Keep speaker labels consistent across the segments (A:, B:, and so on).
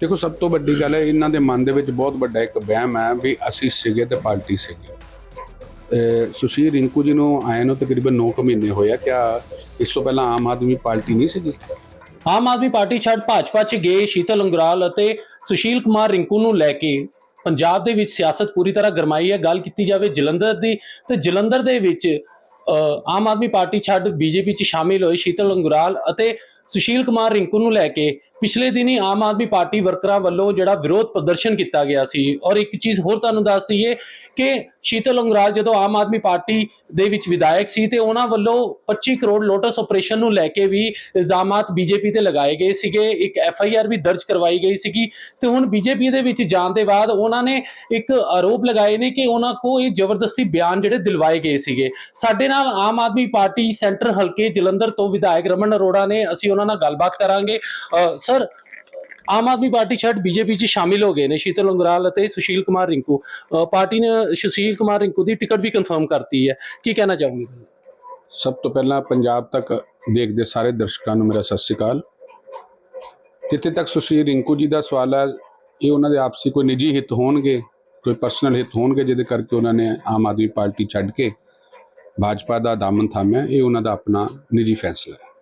A: ਦੇਖੋ ਸਭ ਤੋਂ ਵੱਡੀ ਗੱਲ ਹੈ ਇਹਨਾਂ ਦੇ ਮਨ ਦੇ ਵਿੱਚ ਬਹੁਤ ਵੱਡਾ ਇੱਕ ਵਹਿਮ ਹੈ ਵੀ ਅਸੀਂ ਸੀਗੇ ਤੇ ਪਾਰਟੀ ਸੀਗੇ। ਅਹ ਰਿੰਕੂ ਜੀ ਨੂੰ ਆਏ ਨੂੰ ਤਕਰੀਬਨ 9 ਮਹੀਨੇ ਹੋਇਆ ਕਿਆ ਇਸ ਤੋਂ ਪਹਿਲਾਂ ਆਮ ਆਦਮੀ ਪਾਰਟੀ ਨਹੀਂ ਸੀਗੀ?
B: ਆਮ ਆਦਮੀ ਪਾਰਟੀ ਛੱਡ ਭਾਜਪਾ 'ਚ ਗਏ ਸ਼ੀਤਲ ਅੰਗਰਾਲ ਅਤੇ ਸੁਸ਼ੀਲ ਕੁਮਾਰ ਰਿੰਕੂ ਨੂੰ ਲੈ ਕੇ ਪੰਜਾਬ ਦੇ ਵਿੱਚ ਸਿਆਸਤ ਪੂਰੀ ਤਰ੍ਹਾਂ ਗਰਮਾਈ ਹੈ ਗੱਲ ਕੀਤੀ ਜਾਵੇ ਜਲੰਧਰ ਦੀ ਤੇ ਜਲੰਧਰ ਦੇ ਵਿੱਚ ਅ, ਆਮ ਆਦਮੀ ਪਾਰਟੀ ਛੱਡ ਬੀਜੇਪੀ 'ਚ ਸ਼ਾਮਿਲ ਹੋਏ ਸ਼ੀਤਲ ਅੰਗਰਾਲ ਅਤੇ ਸੁਸ਼ੀਲ ਕੁਮਾਰ ਰਿੰਕੂ ਨੂੰ ਲੈ ਕੇ ਪਿਛਲੇ ਦਿਨੀ ਆਮ ਆਦਮੀ ਪਾਰਟੀ ਵਰਕਰਾਂ ਵੱਲੋਂ ਜਿਹੜਾ ਵਿਰੋਧ ਪ੍ਰਦਰਸ਼ਨ ਕੀਤਾ ਗਿਆ ਸੀ। ਔਰ ਇੱਕ ਚੀਜ਼ ਹੋਰ ਤੁਹਾਨੂੰ ਦੱਸ ਦਈਏ ਕਿ ਸ਼ੀਤਲ ਅੰਗਰਾਲ ਜਦੋਂ ਆਮ ਆਦਮੀ ਪਾਰਟੀ ਦੇ ਵਿੱਚ ਵਿਧਾਇਕ ਸੀ ਤੇ ਉਹਨਾਂ ਵੱਲੋਂ 25 ਕਰੋੜ ਲੋਟਸ ਆਪਰੇਸ਼ਨ ਨੂੰ ਲੈ ਕੇ ਵੀ ਇਲਜ਼ਾਮਾਤ ਬੀਜੇਪੀ ਤੇ ਲਗਾਏ ਗਏ ਸੀਗੇ। ਇੱਕ ਐਫ ਆਈ ਆਰ ਵੀ ਦਰਜ ਕਰਵਾਈ ਗਈ ਸੀਗੀ। ਤੇ ਹੁਣ ਬੀਜੇਪੀ ਦੇ ਵਿੱਚ ਜਾਣ ਦੇ ਬਾਅਦ ਉਹਨਾਂ ਨੇ ਇੱਕ ਆਰੋਪ ਲਗਾਏ ਨੇ ਕਿ ਉਹਨਾਂ ਕੋ ਇਹ ਜ਼ਬਰਦਸਤੀ ਬਿਆਨ ਜਿਹੜੇ ਦਿਲਵਾਏ ਗਏ ਸੀਗੇ। ਸਾਡੇ ਨਾਲ ਆਮ ਆਦਮੀ ਪਾਰਟੀ ਸੈਂਟਰ ਹਲਕੇ ਜਲੰਧਰ ਤੋਂ ਵਿਧਾਇਕ ਰਮਨ ਅਰੋੜਾ ਨੇ। ਅਸੀਂ ਉਹਨਾਂ ਨਾਲ ਗੱਲਬਾਤ ਕਰਾਂਗੇ। ਸਰ, ਆਮ ਆਦਮੀ ਪਾਰਟੀ ਛੱਡ ਬੀਜੇਪੀ 'ਚ ਸ਼ਾਮਿਲ ਹੋ ਗਏ ਨੇ ਸ਼ੀਤਲ ਅੰਗਰਾਲ ਅਤੇ ਸੁਸ਼ੀਲ ਕੁਮਾਰ ਰਿੰਕੂ। ਪਾਰਟੀ ਨੇ ਸੁਸ਼ੀਲ ਕੁਮਾਰ ਰਿੰਕੂ ਦੀ ਟਿਕਟ ਵੀ ਕਨਫਰਮ ਕਰਤੀ ਹੈ। ਕੀ ਕਹਿਣਾ ਚਾਹੋਗੇ?
A: ਸਭ ਤੋਂ ਪਹਿਲਾਂ ਪੰਜਾਬ ਤੱਕ ਦੇਖਦੇ ਸਾਰੇ ਦਰਸ਼ਕਾਂ ਨੂੰ ਮੇਰਾ ਸਤਿ ਸ਼੍ਰੀ ਅਕਾਲ। ਜਿੱਥੇ ਤੱਕ ਸੁਸ਼ੀਲ ਰਿੰਕੂ ਜੀ ਦਾ ਸਵਾਲ ਹੈ, ਇਹ ਉਹਨਾਂ ਦੇ ਆਪਸੀ ਕੋਈ ਨਿੱਜੀ ਹਿੱਤ ਹੋਣਗੇ, ਕੋਈ ਪਰਸਨਲ ਹਿੱਤ ਹੋਣਗੇ, ਜਿਹਦੇ ਕਰਕੇ ਉਹਨਾਂ ਨੇ ਆਮ ਆਦਮੀ ਪਾਰਟੀ ਛੱਡ ਕੇ ਭਾਜਪਾ ਦਾ ਦਾਮਨ ਥਾਮਿਆ, ਇਹ ਉਹਨਾਂ ਦਾ ਆਪਣਾ ਨਿੱਜੀ ਫੈਸਲਾ ਹੈ।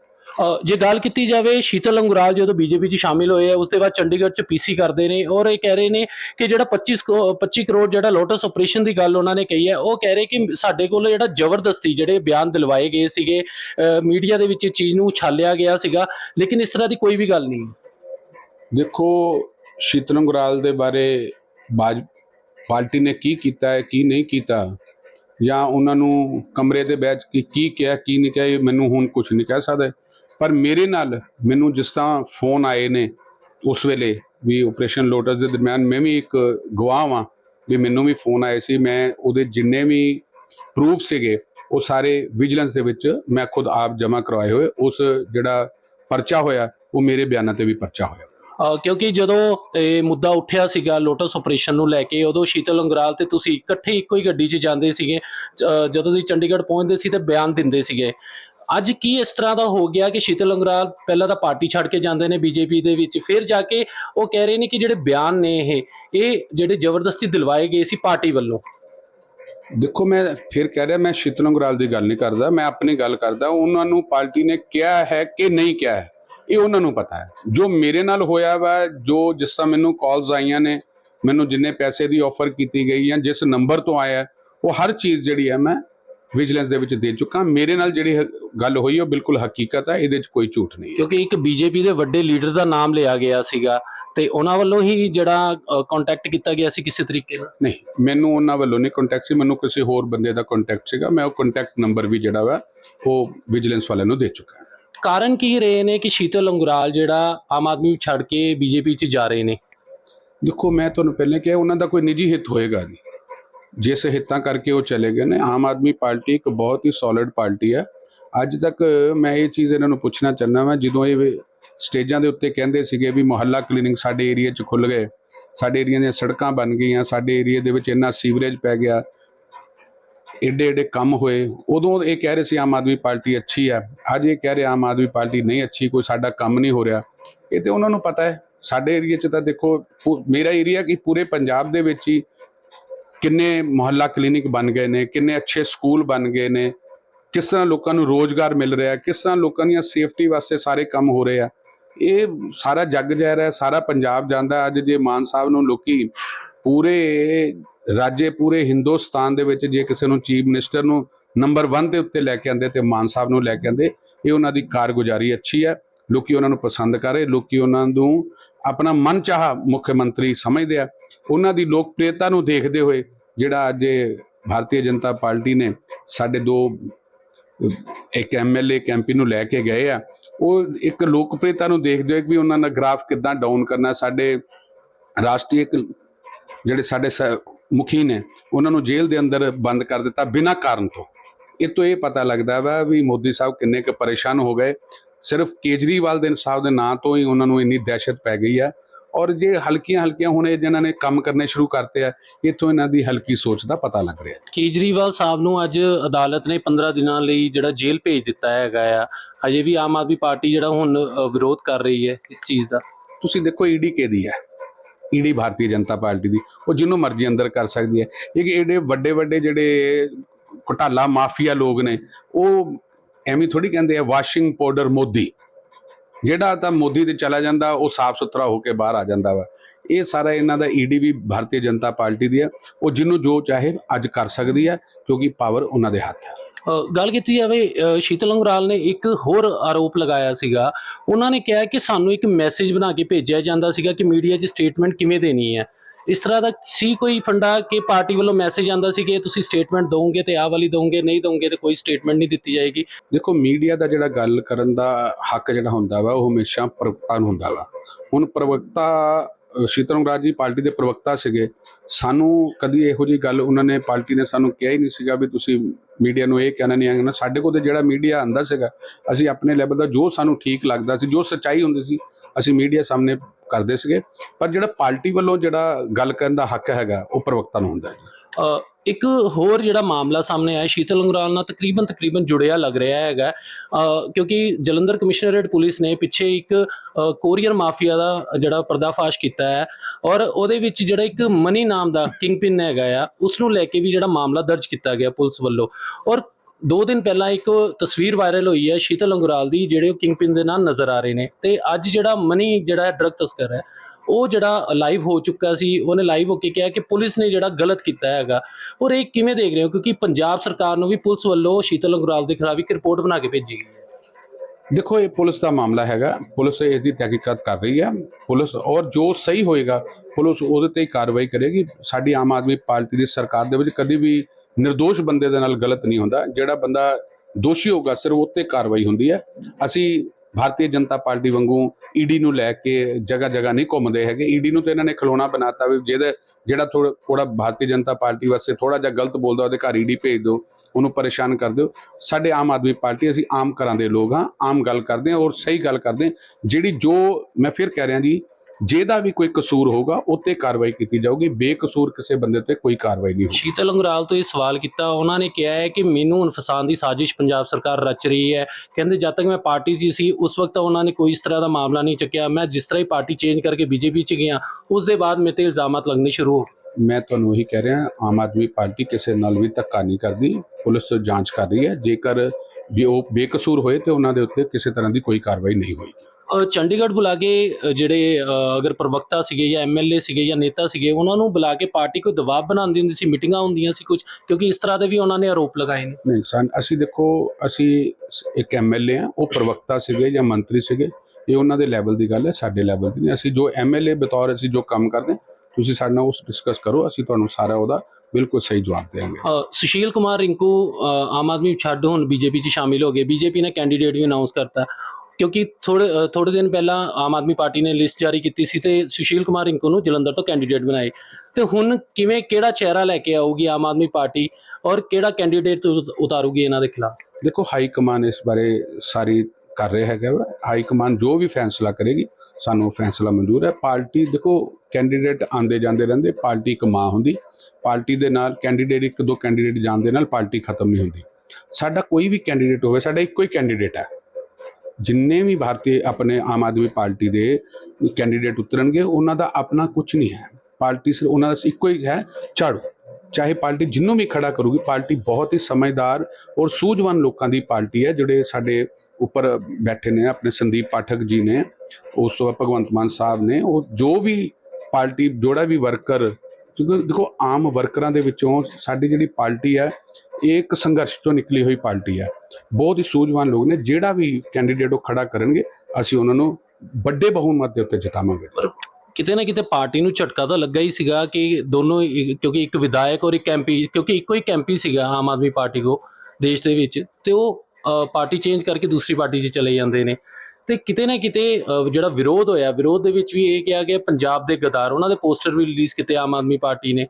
B: ਜੇ ਗੱਲ ਕੀਤੀ ਜਾਵੇ, ਸ਼ੀਤਲ ਅੰਗਰਾਲ ਜਦੋਂ ਬੀਜੇਪੀ 'ਚ ਸ਼ਾਮਿਲ ਹੋਏ ਆ, ਉਸ ਦੇ ਬਾਅਦ ਚੰਡੀਗੜ੍ਹ 'ਚ ਪੀਸੀ ਕਰਦੇ ਨੇ ਔਰ ਇਹ ਕਹਿ ਰਹੇ ਨੇ ਕਿ ਜਿਹੜਾ 25 ਕਰੋ- 25 ਕਰੋੜ ਜਿਹੜਾ ਲੋਟਸ ਆਪਰੇਸ਼ਨ ਦੀ ਗੱਲ ਉਹਨਾਂ ਨੇ ਕਹੀ ਹੈ, ਉਹ ਕਹਿ ਰਹੇ ਕਿ ਸਾਡੇ ਕੋਲ ਜਿਹੜਾ ਜ਼ਬਰਦਸਤੀ ਜਿਹੜੇ ਬਿਆਨ ਦਿਲਵਾਏ ਗਏ ਸੀਗੇ ਮੀਡੀਆ ਦੇ ਵਿੱਚ ਇਹ ਚੀਜ਼ ਨੂੰ ਉਛਾਲਿਆ ਗਿਆ ਸੀਗਾ, ਲੇਕਿਨ ਇਸ ਤਰ੍ਹਾਂ ਦੀ ਕੋਈ ਵੀ ਗੱਲ ਨਹੀਂ
A: ਦੇਖੋ, ਸ਼ੀਤਲ ਗੁਰਾਲ ਦੇ ਬਾਰੇ ਬਾਜ, ਪਾਰਟੀ ਨੇ ਕੀ ਕੀਤਾ ਹੈ, ਕੀ ਨਹੀਂ ਕੀਤਾ, ਜਾਂ ਉਹਨਾਂ ਨੂੰ ਕਮਰੇ ਦੇ ਵਿੱਚ ਕੇ ਕੀ ਕਿਹਾ, ਕੀ ਨਹੀਂ ਕਿਹਾ, ਇਹ ਮੈਨੂੰ ਹੁਣ ਕੁਝ ਨਹੀਂ ਕਹਿ ਸਕਦਾ। ਪਰ ਮੇਰੇ ਨਾਲ ਮੈਨੂੰ ਜਿਸ ਤਰ੍ਹਾਂ ਫੋਨ ਆਏ ਨੇ ਉਸ ਵੇਲੇ ਵੀ ਆਪਰੇਸ਼ਨ ਲੋਟਸ ਦੇ ਦਰਮਿਆਨ ਮੈਂ ਵੀ ਇੱਕ ਗਵਾਹ ਵਾਂ ਵੀ ਮੈਨੂੰ ਵੀ ਫੋਨ ਆਏ ਸੀ। ਮੈਂ ਉਹਦੇ ਜਿੰਨੇ ਵੀ ਪ੍ਰੂਫ ਸੀਗੇ, ਉਹ ਸਾਰੇ ਵਿਜੀਲੈਂਸ ਦੇ ਵਿੱਚ ਮੈਂ ਖੁਦ ਆਪ ਜਮ੍ਹਾਂ ਕਰਵਾਏ ਹੋਏ। ਉਸ ਜਿਹੜਾ ਪਰਚਾ ਹੋਇਆ, ਉਹ ਮੇਰੇ ਬਿਆਨਾਂ ਤੇ ਵੀ ਪਰਚਾ ਹੋਇਆ।
B: ਕਿਉਂਕਿ ਜਦੋਂ ਇਹ ਮੁੱਦਾ ਉੱਠਿਆ ਸੀਗਾ ਲੋਟਸ ਆਪਰੇਸ਼ਨ ਨੂੰ ਲੈ ਕੇ, ਉਦੋਂ ਸ਼ੀਤਲ ਅੰਗਰਾਲ ਤੇ ਤੁਸੀਂ ਇਕੱਠੇ ਇੱਕੋ ਹੀ ਗੱਡੀ 'ਚ ਜਾਂਦੇ ਸੀਗੇ। ਜਦੋਂ ਤੁਸੀਂ ਚੰਡੀਗੜ੍ਹ ਪਹੁੰਚਦੇ ਸੀ ਤੇ ਬਿਆਨ ਦਿੰਦੇ ਸੀਗੇ। ਅੱਜ ਕੀ ਇਸ ਤਰ੍ਹਾਂ ਦਾ ਹੋ ਗਿਆ ਕਿ ਸ਼ੀਤਲ ਅੰਗਰਾਲ ਪਹਿਲਾਂ ਤਾਂ ਪਾਰਟੀ ਛੱਡ ਕੇ ਜਾਂਦੇ ਨੇ ਬੀਜੇਪੀ ਦੇ ਵਿੱਚ, ਫਿਰ ਜਾ ਕੇ ਉਹ ਕਹਿ ਰਹੇ ਨੇ ਕਿ ਜਿਹੜੇ ਬਿਆਨ ਨੇ ਇਹ ਇਹ ਜਿਹੜੇ ਜ਼ਬਰਦਸਤੀ ਦਿਲਵਾਏ ਗਏ ਸੀ ਪਾਰਟੀ ਵੱਲੋਂ।
A: ਦੇਖੋ, ਮੈਂ ਫਿਰ ਕਹਿ ਰਿਹਾ, ਮੈਂ ਸ਼ੀਤਲ ਅੰਗਰਾਲ ਦੀ ਗੱਲ ਨਹੀਂ ਕਰਦਾ, ਮੈਂ ਆਪਣੀ ਗੱਲ ਕਰਦਾ, ਉਹਨਾਂ ਨੂੰ ਪਾਰਟੀ ਨੇ ਕਿਹਾ ਹੈ ਕਿ ਨਹੀਂ ਕਿਹਾ ਹੈ, ਇਹ ਉਹਨਾਂ ਨੂੰ ਪਤਾ ਹੈ। ਜੋ ਮੇਰੇ ਨਾਲ ਹੋਇਆ ਵਾ, ਜੋ ਜਿਸ ਤਰ੍ਹਾਂ ਮੈਨੂੰ ਕਾਲਸ ਆਈਆਂ ਨੇ, ਮੈਨੂੰ ਜਿੰਨੇ ਪੈਸੇ ਦੀ ਆਫਰ ਕੀਤੀ ਗਈ ਜਾਂ ਜਿਸ ਨੰਬਰ ਤੋਂ ਆਇਆ, ਉਹ ਹਰ ਚੀਜ਼ ਜਿਹੜੀ ਹੈ, ਮੈਂ ਵਿਜੀਲੈਂਸ ਦੇ ਵਿੱਚ ਦੇ ਚੁੱਕਾ। ਮੇਰੇ ਨਾਲ ਜਿਹੜੀ ਗੱਲ ਹੋਈ ਉਹ ਬਿਲਕੁਲ ਹਕੀਕਤ ਹੈ ਇਹਦੇ 'ਚ ਕੋਈ ਝੂਠ ਨਹੀਂ ਹੈ।
B: ਕਿਉਂਕਿ ਇੱਕ ਬੀਜੇਪੀ ਦੇ ਵੱਡੇ ਲੀਡਰ ਦਾ ਨਾਮ ਲਿਆ ਗਿਆ ਸੀਗਾ ਤੇ ਉਹਨਾਂ ਵੱਲੋਂ ਹੀ ਜਿਹੜਾ ਕੰਟੈਕਟ ਕੀਤਾ ਗਿਆ ਸੀ ਕਿਸੇ ਤਰੀਕੇ ਨਾਲ?
A: ਨਹੀਂ ਮੈਨੂੰ ਉਹਨਾਂ ਵੱਲੋਂ ਨਹੀਂ ਕੰਟੈਕਟ ਸੀ ਮੈਨੂੰ ਕਿਸੇ ਹੋਰ ਬੰਦੇ ਦਾ ਕੰਟੈਕਟ ਸੀਗਾ। ਮੈਂ ਉਹ ਕੰਟੈਕਟ ਨੰਬਰ ਵੀ ਜਿਹੜਾ ਵਾ ਉਹ ਵਿਜੀਲੈਂਸ ਵਾਲਿਆਂ ਨੂੰ ਦੇ ਚੁੱਕਾ।
B: ਕਾਰਨ ਕੀ ਰਹੇ ਨੇ ਕਿ ਸ਼ੀਤਲ ਅੰਗਰਾਲ ਜਿਹੜਾ ਆਮ ਆਦਮੀ ਛੱਡ ਕੇ ਬੀਜੇਪੀ 'ਚ ਜਾ ਰਹੇ ਨੇ?
A: ਦੇਖੋ ਮੈਂ ਤੁਹਾਨੂੰ ਪਹਿਲਾਂ ਕਿਹਾ ਉਹਨਾਂ ਦਾ ਕੋਈ ਨਿੱਜੀ ਹਿੱਤ ਹੋਏਗਾ ਨਹੀਂ। ਜਿਸ ਹਿੱਤਾਂ ਕਰਕੇ ਉਹ ਚਲੇ ਗਏ ਨੇ, ਆਮ ਆਦਮੀ ਪਾਰਟੀ ਇੱਕ ਬਹੁਤ ਹੀ ਸੋਲਿਡ ਪਾਰਟੀ ਹੈ। ਅੱਜ ਤੱਕ ਮੈਂ ਇਹ ਚੀਜ਼ ਇਹਨਾਂ ਨੂੰ ਪੁੱਛਣਾ ਚਾਹੁੰਦਾ ਮੈਂ ਜਦੋਂ ਇਹ ਸਟੇਜਾਂ ਦੇ ਉੱਤੇ ਕਹਿੰਦੇ ਸੀਗੇ ਵੀ ਮੁਹੱਲਾ ਕਲੀਨਿਕ ਸਾਡੇ ਏਰੀਆ 'ਚ ਖੁੱਲ ਗਏ, ਸਾਡੇ ਏਰੀਆ ਦੀਆਂ ਸੜਕਾਂ ਬਣ ਗਈਆਂ, ਸਾਡੇ ਏਰੀਆ ਦੇ ਵਿੱਚ ਇੰਨਾ ਸੀਵਰੇਜ ਪੈ ਗਿਆ ਏਡੇ ਏਡੇ ਕੰਮ ਹੋਏ, ਉਦੋਂ ਇਹ ਕਹਿ ਰਹੇ ਸੀ ਆਮ ਆਦਮੀ ਪਾਰਟੀ ਅੱਛੀ ਹੈ। ਅੱਜ ਇਹ ਕਹਿ ਰਹੇ ਆਮ ਆਦਮੀ ਪਾਰਟੀ ਨਹੀਂ ਅੱਛੀ, ਕੋਈ ਸਾਡਾ ਕੰਮ ਨਹੀਂ ਹੋ ਰਿਹਾ। ਇਹ ਤੇ ਉਹਨਾਂ ਨੂੰ ਪਤਾ ਹੈ, ਸਾਡੇ ਏਰੀਆ 'ਚ ਤਾਂ ਦੇਖੋ ਮੇਰਾ ਏਰੀਆ ਕੀ ਪੂਰੇ ਪੰਜਾਬ ਦੇ ਵਿੱਚ ਹੀ ਕਿੰਨੇ ਮੁਹੱਲਾ ਕਲੀਨਿਕ ਬਣ ਗਏ ਨੇ, ਕਿੰਨੇ ਅੱਛੇ ਸਕੂਲ ਬਣ ਗਏ ਨੇ, ਕਿਸ ਤਰ੍ਹਾਂ ਲੋਕਾਂ ਨੂੰ ਰੋਜ਼ਗਾਰ ਮਿਲ ਰਿਹਾ, ਕਿਸ ਤਰ੍ਹਾਂ ਲੋਕਾਂ ਦੀਆਂ ਸੇਫਟੀ ਵਾਸਤੇ ਸਾਰੇ ਕੰਮ ਹੋ ਰਹੇ ਆ। ਇਹ ਸਾਰਾ ਜੱਗ ਜਾ ਰਿਹਾ ਸਾਰਾ ਪੰਜਾਬ ਜਾਂਦਾ ਅੱਜ ਜੇ ਮਾਨ ਸਾਹਿਬ ਨੂੰ ਲੋਕੀ ਪੂਰੇ ਰਾਜੇ, ਪੂਰੇ ਹਿੰਦੁਸਤਾਨ ਦੇ ਵਿੱਚ ਜੇ ਕਿਸੇ ਨੂੰ ਚੀਫ ਮਿਨਿਸਟਰ ਨੂੰ ਨੰਬਰ 1 ਦੇ ਉੱਤੇ ਲੈ ਕੇ ਆਂਦੇ ਤੇ ਮਾਨ ਸਾਹਿਬ ਨੂੰ ਲੈ ਕੇ ਆਂਦੇ ਇਹ ਉਹਨਾਂ ਦੀ ਕਾਰਗੁਜ਼ਾਰੀ ਅੱਛੀ ਹੈ, ਲੋਕੀ ਉਹਨਾਂ ਨੂੰ ਪਸੰਦ ਕਰ ਰਹੇ, ਲੋਕੀ ਉਹਨਾਂ ਨੂੰ ਆਪਣਾ ਮਨ ਚਾਹਾ ਮੁੱਖ ਮੰਤਰੀ ਸਮਝਦੇ ਆ। ਉਹਨਾਂ ਦੀ ਲੋਕਪ੍ਰਿਯਤਾ ਨੂੰ ਦੇਖਦੇ ਹੋਏ ਜਿਹੜਾ ਅੱਜ ਭਾਰਤੀ ਜਨਤਾ ਪਾਰਟੀ ਨੇ ਸਾਡੇ ਦੋ ਅਹ, ਇੱਕ ਐਮਐਲਏ ਕੈਂਪੀ ਨੂੰ ਲੈ ਕੇ ਗਏ ਆ ਉਹ ਇੱਕ ਲੋਕਪ੍ਰਿਯਤਾ ਨੂੰ ਦੇਖਦੇ ਹੋਏ ਵੀ ਉਹਨਾਂ ਦਾ ਗ੍ਰਾਫ ਕਿੱਦਾਂ ਡਾਊਨ ਕਰਨਾ ਸਾਡੇ ਰਾਸ਼ਟਰੀ ਜਿਹੜੇ ਸਾਡੇ ਸ- ਮੁਖੀ ਨੇ ਉਹਨਾਂ ਨੂੰ ਜੇਲ੍ਹ ਦੇ ਅੰਦਰ ਬੰਦ ਕਰ ਦਿੱਤਾ ਬਿਨਾਂ ਕਾਰਨ ਤੋਂ। ਇਹ ਤੋਂ ਇਹ ਪਤਾ ਲੱਗਦਾ ਵਾ ਵੀ ਮੋਦੀ ਸਾਹਿਬ ਕਿੰਨੇ ਕੁ ਪਰੇਸ਼ਾਨ ਹੋ ਗਏ। ਸਿਰਫ ਕੇਜਰੀਵਾਲ ਦੇ ਸਾਹਿਬ ਦੇ ਨਾਂ ਤੋਂ ਹੀ ਉਹਨਾਂ ਨੂੰ ਇੰਨੀ ਦਹਿਸ਼ਤ ਪੈ ਗਈ ਆ ਔਰ ਜੇ ਹਲਕੀਆਂ ਹਲਕੀਆਂ ਹੁਣ ਇਹ ਜਿਨ੍ਹਾਂ ਨੇ ਕੰਮ ਕਰਨੇ ਸ਼ੁਰੂ ਕਰਤੇ ਆ ਇੱਥੋਂ ਇਹਨਾਂ ਦੀ ਹਲਕੀ ਸੋਚ ਦਾ ਪਤਾ ਲੱਗ ਰਿਹਾ।
B: ਕੇਜਰੀਵਾਲ ਸਾਹਿਬ ਨੂੰ ਅੱਜ ਅਦਾਲਤ ਨੇ 15 ਦਿਨਾਂ ਲਈ ਜਿਹੜਾ ਜੇਲ੍ਹ ਭੇਜ ਦਿੱਤਾ ਹੈਗਾ ਆ ਹਜੇ ਵੀ ਆਮ ਆਦਮੀ ਪਾਰਟੀ ਜਿਹੜਾ ਹੁਣ ਵਿਰੋਧ ਕਰ ਰਹੀ ਹੈ ਇਸ ਚੀਜ਼ ਦਾ।
A: ਤੁਸੀਂ ਦੇਖੋ ਈਡੀ ਕਿਹਦੀ ਹੈ? ਈਡੀ ਭਾਰਤੀ ਜਨਤਾ ਪਾਰਟੀ ਦੀ ਉਹ ਜਿਹਨੂੰ ਮਰਜ਼ੀ ਅੰਦਰ ਕਰ ਸਕਦੀ ਹੈ। ਇਹ ਇਹਦੇ ਵੱਡੇ ਵੱਡੇ ਜਿਹੜੇ ਘੁਟਾਲਾ ਮਾਫੀਆ ਲੋਕ ਨੇ ਉਹ ਐਵੇਂ ਥੋੜੀ ਕਹਿੰਦੇ ਆ ਵਾਸ਼ਿੰਗ ਪਾਊਡਰ ਮੋਦੀ। ਜਿਹੜਾ ਤਾਂ ਮੋਦੀ ਤੇ ਚਲਾ ਜਾਂਦਾ, ਉਹ ਸਾਫ਼ ਸੁਥਰਾ ਹੋ ਕੇ ਬਾਹਰ ਆ ਜਾਂਦਾ ਵਾ। ਇਹ ਸਾਰਾ ਇਹਨਾਂ ਦਾ ਈਡੀ ਵੀ ਭਾਰਤੀ ਜਨਤਾ ਪਾਰਟੀ ਦੀ ਹੈ ਉਹ ਜਿਹਨੂੰ ਜੋ ਚਾਹੇ ਅੱਜ ਕਰ ਸਕਦੀ ਹੈ ਕਿਉਂਕਿ ਪਾਵਰ ਉਹਨਾਂ ਦੇ ਹੱਥ ਹੈ
B: ਗੱਲ ਕੀਤੀ ਜਾਵੇ ਸ਼ੀਤਲ ਅੰਗਰਾਲ ਨੇ ਇੱਕ ਹੋਰ ਆਰੋਪ ਲਗਾਇਆ ਸੀਗਾ। ਉਹਨਾਂ ਨੇ ਕਿਹਾ ਕਿ ਸਾਨੂੰ ਇੱਕ ਮੈਸੇਜ ਬਣਾ ਕੇ ਭੇਜਿਆ ਜਾਂਦਾ ਸੀਗਾ ਕਿ ਮੀਡੀਆ 'ਚ ਸਟੇਟਮੈਂਟ ਕਿਵੇਂ ਦੇਣੀ ਹੈ। ਇਸ ਤਰ੍ਹਾਂ ਦਾ ਸੀ ਕੋਈ ਫੰਡਾ ਕਿ ਪਾਰਟੀ ਵੱਲੋਂ ਮੈਸੇਜ ਆਂਦਾ ਸੀ ਕਿ ਤੁਸੀਂ ਸਟੇਟਮੈਂਟ ਦੋਗੇ ਤੇ ਆਹ ਵਾਲੀ ਦੋਗੇ ਨਹੀਂ ਦੋਗੇ ਤੇ ਕੋਈ ਸਟੇਟਮੈਂਟ ਨਹੀਂ ਦਿੱਤੀ ਜਾਏਗੀ?
A: ਦੇਖੋ ਮੀਡੀਆ ਦਾ ਜਿਹੜਾ ਗੱਲ ਕਰਨ ਦਾ ਹੱਕ ਜਿਹੜਾ ਹੁੰਦਾ ਵਾ ਉਹ ਹਮੇਸ਼ਾ ਪ੍ਰਵਕਤਾ ਨੂੰ ਹੁੰਦਾ ਵਾ। ਹੁਣ ਪ੍ਰਵਕਤਾ ਅ, ਸ਼ੀਤਲ ਰਾਜ ਜੀ ਪਾਰਟੀ ਦੇ ਪ੍ਰਵਕਤਾ ਸੀਗੇ। ਸਾਨੂੰ ਕਦੀ ਇਹੋ ਜੀ ਗੱਲ ਉਹਨਾਂ ਨੇ ਪਾਰਟੀ ਨੇ ਸਾਨੂੰ ਕਿਹਾ ਹੀ ਨਹੀਂ ਸੀਗਾ ਵੀ ਤੁਸੀਂ ਮੀਡੀਆ ਨੂੰ ਇਹ ਕਹਿਣਾ ਨਹੀਂ ਆਂਗਣਾ ਸਾਡੇ ਕੋਲ ਤੇ ਜਿਹੜਾ ਮੀਡੀਆ ਆਂਦਾ ਸੀਗਾ ਅਸੀਂ ਆਪਣੇ ਲੈਵਲ ਦਾ ਜੋ ਸਾਨੂੰ ਠੀਕ ਲੱਗਦਾ ਸੀ ਜੋ ਸੱਚਾਈ ਹੁੰਦੀ ਸੀ ਅਸੀਂ ਮੀਡੀਆ ਸਾਹਮਣੇ ਕਰਦੇ ਸੀਗੇ। ਪਰ ਜਿਹੜਾ ਪਾਰਟੀ ਵੱਲੋਂ ਜਿਹੜਾ ਗੱਲ ਕਰਨ ਦਾ ਹੱਕ ਹੈਗਾ, ਉਹ ਪ੍ਰਵਕਤਾ ਨੂੰ ਹੁੰਦਾ ਹੈ।
B: ਇੱਕ ਹੋਰ ਜਿਹੜਾ ਮਾਮਲਾ ਸਾਹਮਣੇ ਆਇਆ, ਸ਼ੀਤਲ ਅੰਗਰਾਲ ਨਾਲ ਤਕਰੀਬਨ ਤਕਰੀਬਨ ਜੁੜਿਆ ਲੱਗ ਰਿਹਾ ਹੈਗਾ। ਕਿਉਂਕਿ ਜਲੰਧਰ ਕਮਿਸ਼ਨਰੇਟ ਪੁਲਿਸ ਨੇ ਪਿੱਛੇ ਇੱਕ ਕੋਰੀਅਰ ਮਾਫੀਆ ਦਾ ਜਿਹੜਾ ਪਰਦਾਫਾਸ਼ ਕੀਤਾ ਹੈ ਔਰ ਉਹਦੇ ਵਿੱਚ ਜਿਹੜਾ ਇੱਕ ਮਨੀ ਨਾਮ ਦਾ ਕਿੰਗ ਕਿੰਗਪਿਨ ਹੈਗਾ ਆ, ਉਸ ਨੂੰ ਲੈ ਕੇ ਵੀ ਜਿਹੜਾ ਮਾਮਲਾ ਦਰਜ ਕੀਤਾ ਗਿਆ ਪੁਲਿਸ ਵੱਲੋਂ। ਔਰ ਦੋ ਦਿਨ ਪਹਿਲਾਂ ਇੱਕ ਤਸਵੀਰ ਵਾਇਰਲ ਹੋਈ ਹੈ ਸ਼ੀਤਲ ਅੰਗਰਾਲ ਦੀ, ਜਿਹੜੇ ਉਹ ਕਿੰਗਪਿਨ ਦੇ ਨਾਲ ਨਜ਼ਰ ਆ ਰਹੇ ਨੇ। ਤੇ ਅੱਜ ਜਿਹੜਾ ਮਨੀ, ਜਿਹੜਾ ਡਰਗ ਤਸਕਰ ਹੈ, ਉਹ ਜਿਹੜਾ ਲਾਈਵ ਹੋ ਚੁੱਕਾ ਸੀ, ਉਹਨੇ ਲਾਈਵ ਹੋ ਕੇ ਕਿਹਾ ਕਿ ਪੁਲਿਸ ਨੇ ਜਿਹੜਾ ਗਲਤ ਕੀਤਾ ਹੈਗਾ। ਔਰ ਇਹ ਕਿਵੇਂ ਦੇਖ ਰਹੇ ਹੋ? ਕਿਉਂਕਿ ਪੰਜਾਬ ਸਰਕਾਰ ਨੂੰ ਵੀ ਪੁਲਿਸ ਵੱਲੋਂ ਸ਼ੀਤਲ ਅੰਗਰਾਲ ਦੇ ਖਿਲਾਫ ਇੱਕ ਰਿਪੋਰਟ ਬਣਾ ਕੇ ਭੇਜੀ ਗਈ ਹੈ।
A: ਦੇਖੋ, ਇਹ ਪੁਲਿਸ ਦਾ ਮਾਮਲਾ ਹੈਗਾ। ਪੁਲਿਸ ਇਸ ਦੀ ਤਹਿਕੀਕਾਤ ਕਰ ਰਹੀ ਹੈ। ਪੁਲਿਸ ਔਰ ਜੋ ਸਹੀ ਹੋਏਗਾ, ਪੁਲਿਸ ਉਹਦੇ ਤੇ ਹੀ ਕਾਰਵਾਈ ਕਰੇਗੀ। ਸਾਡੀ ਆਮ ਆਦਮੀ ਪਾਰਟੀ ਦੀ ਸਰਕਾਰ ਦੇ ਵਿੱਚ ਕਦੀ ਵੀ ਨਿਰਦੋਸ਼ ਬੰਦੇ ਦੇ ਨਾਲ ਗਲਤ ਨਹੀਂ ਹੁੰਦਾ। ਜਿਹੜਾ ਬੰਦਾ ਦੋਸ਼ੀ ਹੋਗਾ ਸਿਰਫ ਉਹ ਤੇ ਕਾਰਵਾਈ ਹੁੰਦੀ ਹੈ। ਅਸੀਂ ਭਾਰਤੀ ਜਨਤਾ ਪਾਰਟੀ ਵਾਂਗੂ ਈਡੀ ਨੂੰ ਲੈ ਕੇ ਜਗ੍ਹਾ ਜਗ੍ਹਾ ਨਹੀਂ ਘੁੰਮਦੇ ਹੈਗੇ। ਈਡੀ ਨੂੰ ਤੇ ਇਹਨਾਂ ਨੇ ਖਿਲੌਣਾ ਬਣਾਤਾ ਵੀ ਜਿਹਦੇ ਜਿਹੜਾ ਥੋੜਾ ਥੋੜਾ ਭਾਰਤੀ ਜਨਤਾ ਪਾਰਟੀ ਵਾਸਤੇ ਥੋੜਾ ਜਿਹਾ ਗਲਤ ਬੋਲਦਾ, ਉਹਦੇ ਘਰ ਈਡੀ ਭੇਜ ਦਿਓ, ਉਹਨੂੰ ਪਰੇਸ਼ਾਨ ਕਰ ਦਿਓ। ਸਾਡੇ ਆਮ ਆਦਮੀ ਪਾਰਟੀ, ਅਸੀਂ ਆਮ ਘਰਾਂ ਦੇ ਲੋਕ ਹਾਂ, ਆਮ ਗੱਲ ਕਰਦੇ ਹਾਂ ਔਰ ਸਹੀ ਗੱਲ ਕਰਦੇ ਹਾਂ। ਜਿਹੜੀ ਜੋ ਮੈਂ ਫਿਰ ਕਹਿ ਰਿਹਾ ਜੀ ਜਿਹਦਾ ਵੀ ਕੋਈ ਕਸੂਰ ਹੋਊਗਾ ਉੱਤੇ ਕਾਰਵਾਈ ਕੀਤੀ ਜਾਊਗੀ। ਬੇਕਸੂਰ ਕਿਸੇ ਬੰਦੇ ਤੇ ਕੋਈ ਕਾਰਵਾਈ ਨਹੀਂ ਹੋਊਗੀ।
B: ਸ਼ੀਤਲ ਅੰਗਰਾਲ ਤੋਂ ਇਹ ਸਵਾਲ ਕੀਤਾ। ਉਹਨਾਂ ਨੇ ਕਿਹਾ ਹੈ ਕਿ ਮੈਨੂੰ ਫਸਾਉਣ ਦੀ ਸਾਜ਼ਿਸ਼ ਪੰਜਾਬ ਸਰਕਾਰ ਰਚ ਰਹੀ ਹੈ। ਕਹਿੰਦੇ ਜਦ ਤੱਕ ਮੈਂ ਪਾਰਟੀ 'ਚ ਸੀ ਉਸ ਵਕਤ ਉਹਨਾਂ ਨੇ ਕੋਈ ਇਸ ਤਰ੍ਹਾਂ ਦਾ ਮਾਮਲਾ ਨਹੀਂ ਚੱਕਿਆ। ਮੈਂ ਜਿਸ ਤਰ੍ਹਾਂ ਹੀ ਪਾਰਟੀ ਚੇਂਜ ਕਰਕੇ ਬੀਜੇਪੀ 'ਚ ਗਿਆ ਉਸ ਦੇ ਬਾਅਦ ਮੇਰੇ ਤੇ ਇਲਜ਼ਾਮਾਤ ਲੱਗਣੇ ਸ਼ੁਰੂ ਹੋ।
A: ਮੈਂ ਤੁਹਾਨੂੰ ਇਹੀ ਕਹਿ ਰਿਹਾ ਆਮ ਆਦਮੀ ਪਾਰਟੀ ਕਿਸੇ ਨਾਲ ਵੀ ਧੱਕਾ ਨਹੀਂ ਕਰਦੀ। ਪੁਲਿਸ ਜਾਂਚ ਕਰ ਰਹੀ ਹੈ। ਜੇਕਰ ਵੀ ਉਹ ਬੇਕਸੂਰ ਹੋਏ ਤੇ ਉਹਨਾਂ ਦੇ ਉੱਤੇ ਕਿਸੇ ਤਰ੍ਹਾਂ ਦੀ ਕੋਈ ਕਾਰਵਾਈ ਨਹੀਂ ਹੋਈ
B: ਚੰਡੀਗੜ੍ਹ ਬੁਲਾ ਕੇ ਜਿਹੜੇ ਅਗਰ ਪ੍ਰਵਕਤਾ ਸੀਗੇ ਜਾਂ ਐਮਐਲਏ ਸੀਗੇ ਜਾਂ ਨੇਤਾ ਸੀਗੇ ਉਹਨਾਂ ਨੂੰ ਬੁਲਾ ਕੇ ਪਾਰਟੀ ਕੋਈ ਦਬਾਅ ਬਣਾਉਂਦੀ ਹੁੰਦੀ ਸੀ ਮੀਟਿੰਗਾਂ ਹੁੰਦੀਆਂ ਸੀ ਕੁਝ ਕਿਉਂਕਿ ਇਸ ਤਰ੍ਹਾਂ ਦੇ ਵੀ ਉਹਨਾਂ ਨੇ ਆਰੋਪ ਲਗਾਏ ਨੇ।
A: ਨਹੀਂ ਸਨ ਅਸੀਂ ਦੇਖੋ ਅਸੀਂ ਇੱਕ ਐਮਐਲਏ ਆ ਉਹ ਪ੍ਰਵਕਤਾ ਸੀਗੇ ਜਾਂ ਮੰਤਰੀ ਸੀਗੇ ਇਹ ਉਹਨਾਂ ਦੇ ਲੈਵਲ ਦੀ ਗੱਲ ਹੈ ਸਾਡੇ ਲੈਵਲ ਦੀ ਨਹੀਂ। ਅਸੀਂ ਜੋ ਐਮਐਲਏ ਬਤੌਰ ਅਸੀਂ ਜੋ ਕੰਮ ਕਰਦੇ ਹਾਂ, ਤੁਸੀਂ ਸਾਡੇ ਨਾਲ ਉਸ ਡਿਸਕਸ ਕਰੋ ਅਸੀਂ ਤੁਹਾਨੂੰ ਸਾਰਾ ਉਹਦਾ ਬਿਲਕੁਲ ਸਹੀ ਜਵਾਬ ਦੇਵਾਂਗੇ।
B: ਸੁਸ਼ੀਲ ਕੁਮਾਰ ਰਿੰਕੂ ਆਮ ਆਦਮੀ ਛੱਡ ਹੁਣ ਬੀਜੇਪੀ 'ਚ ਸ਼ਾਮਿਲ ਹੋ ਗਏ ਬੀਜੇਪੀ ਨੇ ਕੈਂਡੀਡੇਟ ਵੀ ਅਨਾਉਂਸ ਕਰਤਾ। ਕਿਉਂਕਿ ਥੋੜੇ ਅ, ਥੋੜੇ ਦਿਨ ਪਹਿਲਾਂ ਆਮ ਆਦਮੀ ਪਾਰਟੀ ਨੇ ਲਿਸਟ ਜਾਰੀ ਕੀਤੀ ਸੀ ਤੇ ਸੁਸ਼ੀਲ ਕੁਮਾਰ ਰਿੰਕੂ ਨੂੰ ਜਲੰਧਰ ਤੋਂ ਕੈਂਡੀਡੇਟ ਬਣਾਏ। ਤੇ ਹੁਣ ਕਿਵੇਂ ਕਿਹੜਾ ਚਿਹਰਾ ਲੈ ਕੇ ਆਊਗੀ ਆਮ ਆਦਮੀ ਪਾਰਟੀ ਔਰ ਕਿਹੜਾ ਕੈਂਡੀਡੇਟ ਉਤਾਰੂਗੀ ਇਹਨਾਂ ਦੇ ਖਿਲਾਫ?
A: ਦੇਖੋ ਹਾਈ ਕਮਾਨ ਇਸ ਬਾਰੇ ਸਾਰੀ ਕਰ ਰਿਹਾ ਹੈਗਾ ਵਾ। ਹਾਈ ਕਮਾਨ ਜੋ ਵੀ ਫੈਸਲਾ ਕਰੇਗੀ ਸਾਨੂੰ ਉਹ ਫੈਸਲਾ ਮਨਜ਼ੂਰ ਹੈ। ਪਾਰਟੀ ਦੇਖੋ ਕੈਂਡੀਡੇਟ ਆਂਦੇ ਜਾਂਦੇ ਰਹਿੰਦੇ ਪਾਰਟੀ ਇੱਕ ਮਾਂ ਹੁੰਦੀ। ਪਾਰਟੀ ਦੇ ਨਾਲ ਕੈਂਡੀਡੇਟ ਇੱਕ ਦੋ ਕੈਂਡੀਡੇਟ ਜਾਣ ਦੇ ਨਾਲ ਪਾਰਟੀ ਖਤਮ ਨਹੀਂ ਹੁੰਦੀ। ਸਾਡਾ ਕੋਈ ਵੀ ਕੈਂਡੀਡੇਟ ਹੋਵੇ ਸਾਡਾ ਇੱਕੋ ਹੀ ਕੈਂਡੀਡੇਟ ਹੈ। ਜਿੰਨੇ ਵੀ ਭਾਰਤੀ ਆਪਣੇ ਆਮ ਆਦਮੀ ਪਾਰਟੀ ਦੇ ਕੈਂਡੀਡੇਟ ਉਤਰਨਗੇ, ਉਹਨਾਂ ਦਾ ਆਪਣਾ ਕੁਝ ਨਹੀਂ ਹੈ। ਪਾਰਟੀ ਸਿਰ ਉਹਨਾਂ ਦਾ ਇੱਕੋ ਹੀ ਹੈ, ਝਾੜੂ। ਚਾਹੇ ਪਾਰਟੀ ਜਿੰਨੂੰ ਵੀ ਖੜਾ ਕਰੂਗੀ, ਪਾਰਟੀ ਬਹੁਤ ਹੀ ਸਮਝਦਾਰ ਔਰ ਸੂਝਵਾਨ ਲੋਕਾਂ ਦੀ ਪਾਰਟੀ ਹੈ, ਜਿਹੜੇ ਸਾਡੇ ਉੱਪਰ ਬੈਠੇ ਨੇ, ਆਪਣੇ ਸੰਦੀਪ ਪਾਠਕ ਜੀ ਨੇ, ਉਸ ਤੋਂ ਬਾਅਦ ਭਗਵੰਤ ਮਾਨ ਸਾਹਿਬ ਨੇ, ਉਹ ਜੋ ਵੀ ਪਾਰਟੀ, ਜਿਹੜਾ ਵੀ ਵਰਕਰ ਕਿਉਂਕਿ ਦੇਖੋ, ਆਮ ਵਰਕਰਾਂ ਦੇ ਵਿੱਚੋਂ ਸਾਡੀ ਜਿਹੜੀ ਪਾਰਟੀ ਹੈ, ਇਹ ਇੱਕ ਸੰਘਰਸ਼ ਤੋਂ ਨਿਕਲੀ ਹੋਈ ਪਾਰਟੀ ਹੈ। ਬਹੁਤ ਹੀ ਸੂਝਵਾਨ ਲੋਕ ਨੇ, ਜਿਹੜਾ ਵੀ ਕੈਂਡੀਡੇਟ ਉਹ ਖੜਾ ਕਰਨਗੇ, ਅਸੀਂ ਉਹਨਾਂ ਨੂੰ ਵੱਡੇ ਬਹੁਮਤ ਦੇ ਉੱਤੇ ਜਿਤਾਵਾਂਗੇ।
B: ਕਿਤੇ ਨਾ ਕਿਤੇ ਪਾਰਟੀ ਨੂੰ ਝਟਕਾ ਤਾਂ ਲੱਗਾ ਹੀ ਸੀਗਾ ਕਿ ਦੋਨੋਂ ਕਿਉਂਕਿ ਇੱਕ ਵਿਧਾਇਕ ਔਰ ਇੱਕ ਐਮਪੀ ਕਿਉਂਕਿ ਇੱਕੋ ਹੀ ਐਮਪੀ ਸੀਗਾ ਆਮ ਆਦਮੀ ਪਾਰਟੀ ਕੋ, ਦੇਸ਼ ਦੇ ਵਿੱਚ। ਤੇ ਉਹ ਪਾਰਟੀ ਚੇਂਜ ਕਰਕੇ ਦੂਸਰੀ ਪਾਰਟੀ 'ਚ ਚਲੇ ਜਾਂਦੇ ਨੇ। ਤੇ ਕਿਤੇ ਨਾ ਕਿਤੇ ਜਿਹੜਾ ਵਿਰੋਧ ਹੋਇਆ, ਵਿਰੋਧ ਦੇ ਵਿੱਚ ਵੀ ਇਹ ਕਿਹਾ ਗਿਆ, ਪੰਜਾਬ ਦੇ ਗਦਾਰ, ਉਹਨਾਂ ਦੇ ਪੋਸਟਰ ਵੀ ਰਿਲੀਜ਼ ਕੀਤੇ ਆਮ ਆਦਮੀ ਪਾਰਟੀ ਨੇ।